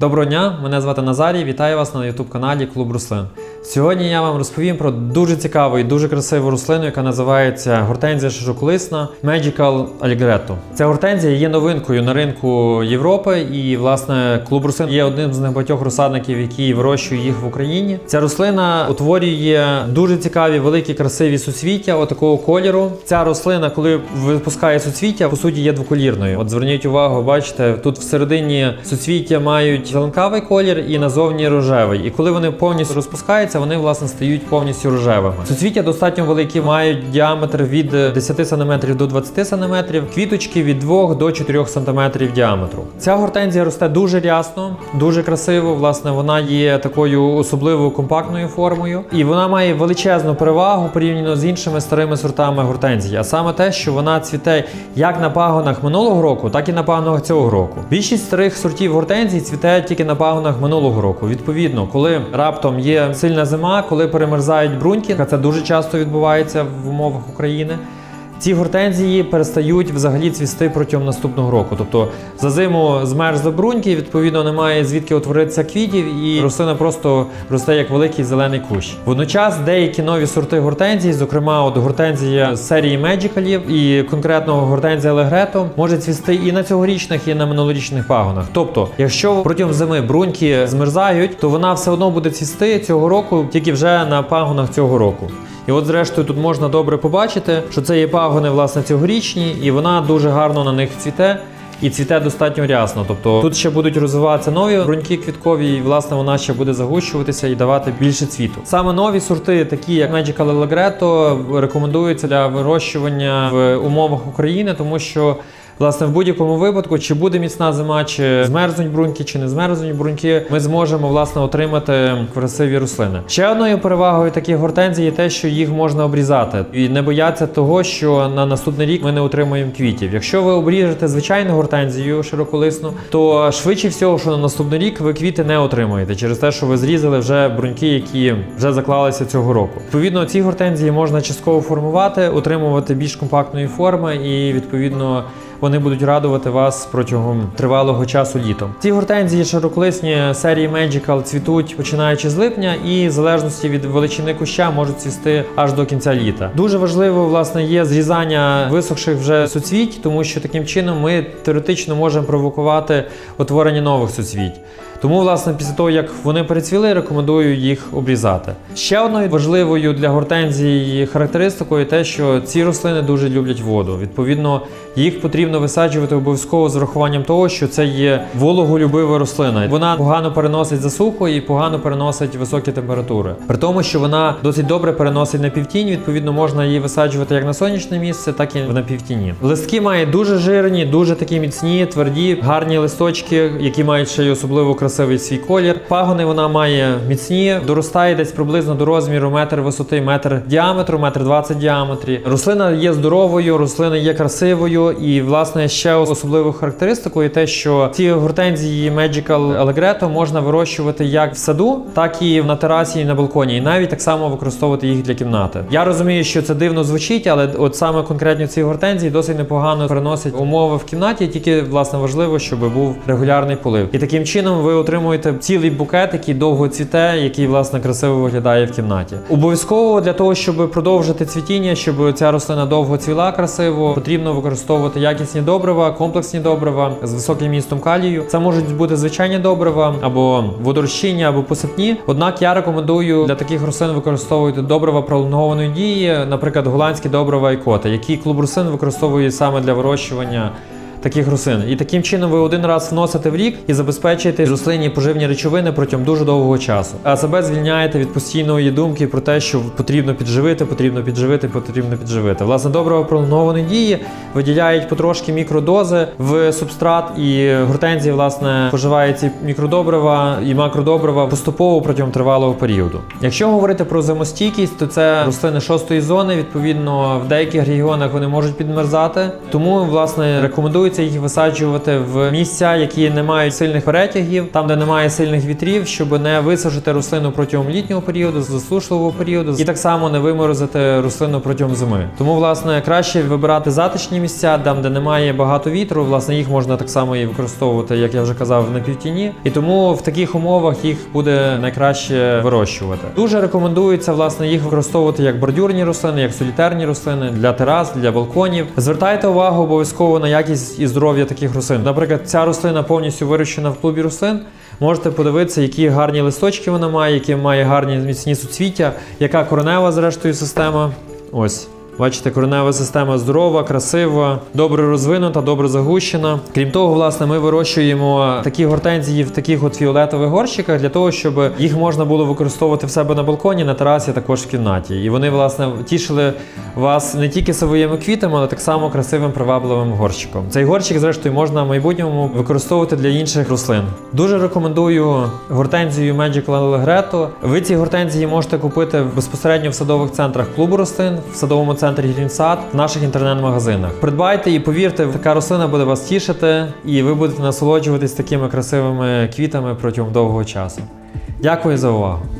Доброго дня, мене звати Назарій. Вітаю вас на youtube каналі Клуб Рослин. Сьогодні я вам розповім про дуже цікаву і дуже красиву рослину, яка називається гортензія широколисна Magical Allegretto. Ця гортензія є новинкою на ринку Європи, і власне клуб рослин є одним з небагатьох розсадників, які вирощують їх в Україні. Ця рослина утворює дуже цікаві, великі, красиві суцвіття отакого кольору. Ця рослина, коли випускає суцвіття, по суті є двоколірною. От зверніть увагу, бачите, тут всередині суцвіття мають зеленкавий колір і назовні рожевий. І коли вони повністю розпускаються, вони власне стають повністю рожевими. Суцвіття достатньо великі, мають діаметр від 10 см до 20 см, квіточки від 2 до 4 см діаметру. Ця гортензія росте дуже рясно, дуже красиво. Власне, вона є такою особливою компактною формою, і вона має величезну перевагу порівняно з іншими старими сортами гортензії. А саме те, що вона цвіте як на пагонах минулого року, так і на пагонах цього року. Більшість старих сортів гортензії цвіте тільки на пагонах минулого року. Відповідно, коли раптом є сильна зима, коли перемерзають бруньки, це дуже часто відбувається в умовах України. Ці гортензії перестають взагалі цвісти протягом наступного року. Тобто за зиму змерзли бруньки, відповідно немає звідки утворитися квітів, і рослина просто росте як великий зелений кущ. Водночас деякі нові сорти гортензій, зокрема, от гортензія з серії Меджикалів і конкретно гортензія Легрето, може цвісти і на цьогорічних, і на минулорічних пагонах. Тобто, якщо протягом зими бруньки змерзають, то вона все одно буде цвісти цього року, тільки вже на пагонах цього року. І от, зрештою, тут можна добре побачити, що це є пагони власне цьогорічні, і вона дуже гарно на них цвіте. І цвіте достатньо рясно. Тобто тут ще будуть розвиватися нові бруньки квіткові, і власне вона ще буде загущуватися і давати більше цвіту. Саме нові сорти, такі як Magical Allegretto, рекомендуються для вирощування в умовах України, тому що. Власне, в будь-якому випадку, чи буде міцна зима, чи змерзнуть бруньки, чи не змерзнуть бруньки, ми зможемо власне отримати красиві рослини. Ще одною перевагою таких гортензій є те, що їх можна обрізати і не бояться того, що на наступний рік ми не отримаємо квітів. Якщо ви обріжете звичайну гортензію широколисну, то швидше всього, що на наступний рік ви квіти не отримаєте через те, що ви зрізали вже бруньки, які вже заклалися цього року. Відповідно, ці гортензії можна частково формувати, отримувати більш компактної форми і відповідно. Вони будуть радувати вас протягом тривалого часу літом. Ці гортензії широколисні серії Magical цвітуть починаючи з липня, і в залежності від величини куща можуть цвісти аж до кінця літа. Дуже важливо власне є зрізання висохших вже суцвіть, тому що таким чином ми теоретично можемо провокувати утворення нових суцвіть. Тому, власне, після того, як вони перецвіли, рекомендую їх обрізати. Ще одною важливою для гортензії характеристикою те, що ці рослини дуже люблять воду. Відповідно, їх потрібно висаджувати обов'язково з урахуванням того, що це є вологолюбива рослина. Вона погано переносить засуху і погано переносить високі температури. При тому, що вона досить добре переносить на півтінь, відповідно, можна її висаджувати як на сонячне місце, так і на півтіні. Листки мають дуже жирні, дуже такі міцні, тверді, гарні листочки, які мають ще й особливо красивий свій колір. Пагони вона має міцні, доростає десь приблизно до розміру метр висоти, метр діаметру, метр двадцять діаметрі. Рослина є здоровою, рослина є красивою, і власне ще особливою характеристикою те, що ці гортензії Magical Allegretto можна вирощувати як в саду, так і на терасі і на балконі, і навіть так само використовувати їх для кімнати. Я розумію, що це дивно звучить, але от саме конкретно ці гортензії досить непогано переносять умови в кімнаті. Тільки власне важливо, щоб був регулярний полив. І таким чином ви отримуєте цілий букет, який довго цвіте, який власне красиво виглядає в кімнаті. Обов'язково для того, щоб продовжити цвітіння, щоб ця рослина довго цвіла красиво, потрібно використовувати якісні добрива, комплексні добрива з високим містом калію. Це можуть бути звичайні добрива або водорозчинні, або посипні. Однак я рекомендую для таких рослин використовувати добрива пролонгованої дії, наприклад, голландські добрива і коти, які клуб рослин використовує саме для вирощування таких рослин. І таким чином ви один раз вносите в рік і забезпечуєте рослині поживні речовини протягом дуже довгого часу. А себе звільняєте від постійної думки про те, що потрібно підживити, потрібно підживити, потрібно підживити. Власне, добрива пролонгованої дії виділяють потрошки мікродози в субстрат, і гортензії власне споживає ці мікродобрива і макродобрива поступово протягом тривалого періоду. Якщо говорити про зимостійкість, то це рослини шостої зони. Відповідно, в деяких регіонах вони можуть підмерзати. Тому власне рекомендую рекомендується їх висаджувати в місця, які не мають сильних перетягів, там де немає сильних вітрів, щоб не висушити рослину протягом літнього періоду, засушливого періоду, і так само не виморозити рослину протягом зими. Тому, власне, краще вибирати затишні місця, там де немає багато вітру. Власне, їх можна так само і використовувати, як я вже казав, на півтіні. І тому в таких умовах їх буде найкраще вирощувати. Дуже рекомендується власне їх використовувати як бордюрні рослини, як солітерні рослини для терас, для балконів. Звертайте увагу обов'язково на якість і здоров'я таких рослин. Наприклад, ця рослина повністю вирощена в клубі рослин. Можете подивитися, які гарні листочки вона має, які має гарні міцні суцвіття, яка коренева зрештою система. Ось. Бачите, коренева система здорова, красива, добре розвинута, добре загущена. Крім того, власне, ми вирощуємо такі гортензії в таких от фіолетових горщиках для того, щоб їх можна було використовувати в себе на балконі, на терасі, також в кімнаті. І вони, власне, тішили вас не тільки своїми квітами, але так само красивим привабливим горщиком. Цей горщик, зрештою, можна в майбутньому використовувати для інших рослин. Дуже рекомендую гортензію Magical Allegretto. Ви ці гортензії можете купити безпосередньо в садових центрах клубу рослин, в садовому центрі Грінсад, в наших інтернет-магазинах. Придбайте і повірте, така рослина буде вас тішити, і ви будете насолоджуватись такими красивими квітами протягом довгого часу. Дякую за увагу!